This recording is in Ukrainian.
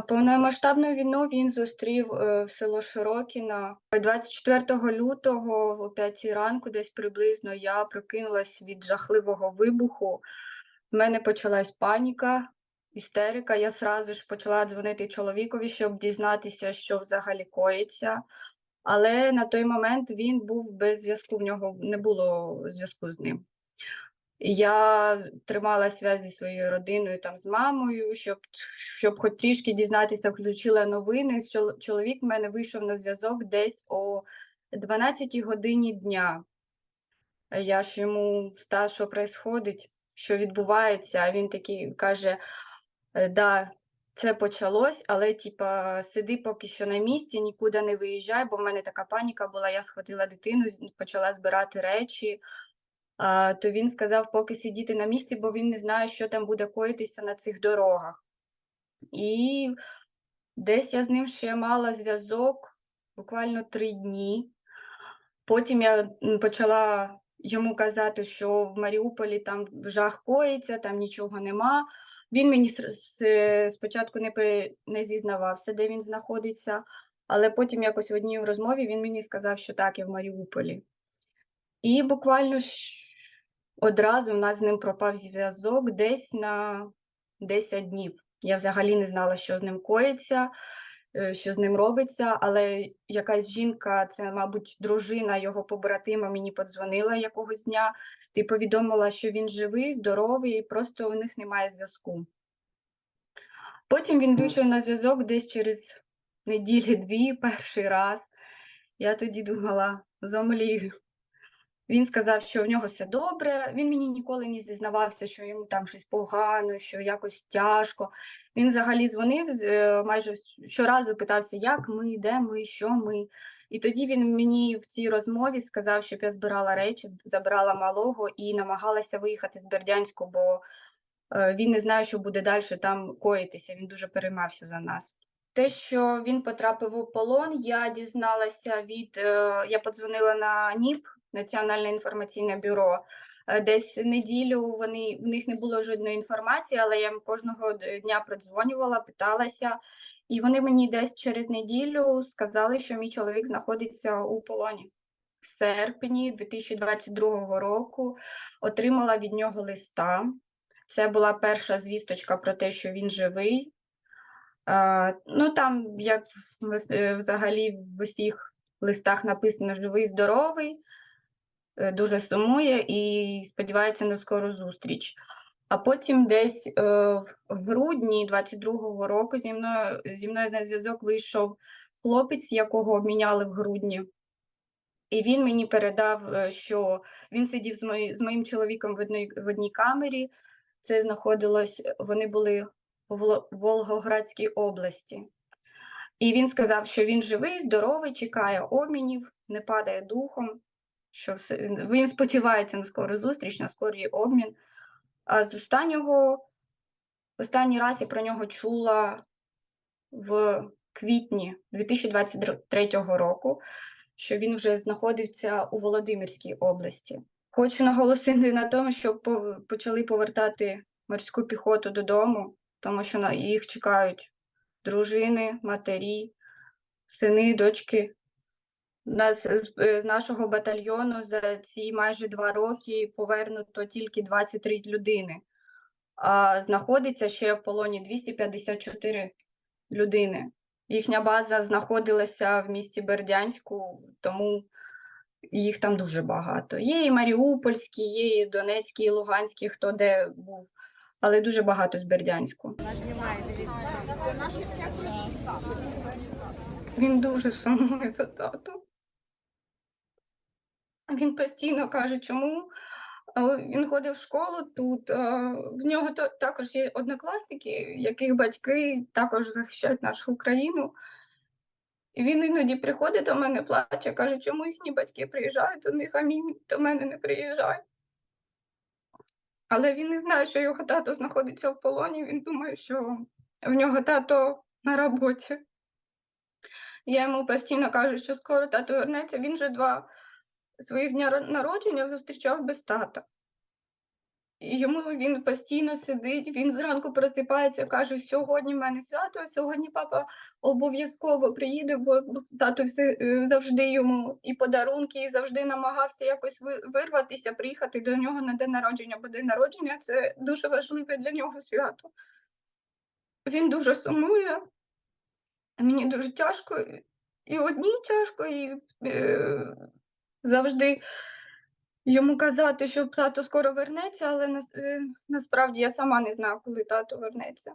Повномасштабну війну він зустрів, е, в село Широкіно. 24 лютого о 5 ранку, десь приблизно, я прокинулась від жахливого вибуху. В мене почалась паніка, істерика. Я зразу ж почала дзвонити чоловікові, щоб дізнатися, що взагалі коїться. Але на той момент він був без зв'язку, в нього не було зв'язку з ним. Я тримала зв'язок зі своєю родиною, там, з мамою, щоб, щоб хоч трішки дізнатися, включила новини. Чол- Чоловік в мене вийшов на зв'язок десь о 12 годині дня. Я ж йому став, що відбувається, що відбувається, а він такий каже: «Е, да, це почалось, але типа сиди поки що на місці, нікуди не виїжджай, бо в мене така паніка була. Я схватила дитину, почала збирати речі. То він сказав, поки сидіти на місці, бо він не знає, що там буде коїтися на цих дорогах. І десь я з ним ще мала зв'язок буквально три дні. Потім я почала йому казати, що в Маріуполі там жах коїться, там нічого нема. Він мені спочатку не, не зізнавався, де він знаходиться, але потім якось в одній розмові він мені сказав, що так, я в Маріуполі. І буквально одразу в нас з ним пропав зв'язок десь на 10 днів. Я взагалі не знала, що з ним коїться, е, що з ним робиться, але якась жінка, це, мабуть, дружина його побратима, мені подзвонила якогось дня і повідомила, що він живий, здоровий, просто у них немає зв'язку. Потім він вийшов на зв'язок десь через неділі-дві, перший раз. Я тоді думала, зомлію. Він сказав, що в нього все добре. Він мені ніколи не зізнавався, що йому там щось погано, що якось тяжко. Він взагалі дзвонив е, майже щоразу питався, як ми, де ми, що ми. І тоді він мені в цій розмові сказав, щоб я збирала речі, забрала малого і намагалася виїхати з Бердянську, бо е, він не знає, що буде далі там коїтися. Він дуже переймався за нас. Те, що він потрапив у полон, я дізналася від е, я подзвонила на НІП, Національне інформаційне бюро. Е, Десь неділю вони в них не було жодної інформації, але я кожного дня продзвонювала, питалася, і вони мені десь через неділю сказали, що мій чоловік знаходиться у полоні. В серпні 2022 року отримала від нього листа. Це була перша звісточка про те, що він живий. А, ну там, як е, взагалі в усіх листах написано живий, здоровий, е, дуже сумує і сподівається на скору зустріч. А потім десь е, в грудні 22-го року зі мною, зі мною на зв'язок вийшов хлопець, якого обміняли в грудні. І він мені передав, е, що він сидів з, мої, з моїм чоловіком в одній, в одній камері. Це знаходилось, вони були в Волгоградській області. І він сказав, що він живий, здоровий, чекає обмінів, не падає духом, що все, він сподівається на скору зустріч, на скорий обмін. А з останнього, останній раз я про нього чула в квітні 2023 року, що він вже знаходився у Володимирській області. Хочу наголосити на тому, що почали повертати морську піхоту додому, тому що їх чекають дружини, матері, сини, дочки. Нас з, е, з нашого батальйону за ці майже два роки повернуто тільки 23 людини, а знаходиться ще в полоні 254 людини. Їхня база знаходилася в місті Бердянську, тому їх там дуже багато. Є і Маріупольські, є і Донецькі, і Луганські, хто де був, але дуже багато з Бердянську. Це наші всякі. Він дуже сумує за татом. Він постійно каже, чому він ходив в школу тут. В нього також є однокласники, яких батьки також захищають нашу Україну. І він іноді приходить до мене, плаче, каже, чому їхні батьки приїжджають до них, а мій до мене не приїжджає. Але він не знає, що його тато знаходиться в полоні. Він думає, що в нього тато на роботі. Я йому постійно кажу, що скоро тато вернеться. Він вже два своїх дня народження зустрічав без тата. І йому він постійно сидить, він зранку просипається, каже: сьогодні в мене свято, сьогодні папа обов'язково приїде, бо тато все, е, завжди йому і подарунки, і завжди намагався якось вирватися, приїхати до нього на день народження, бо день народження це дуже важливе для нього свято. Він дуже сумує. Мені дуже тяжко, і одній тяжко, і е, завжди йому казати, що тато скоро вернеться, але е, насправді я сама не знаю, коли тато вернеться.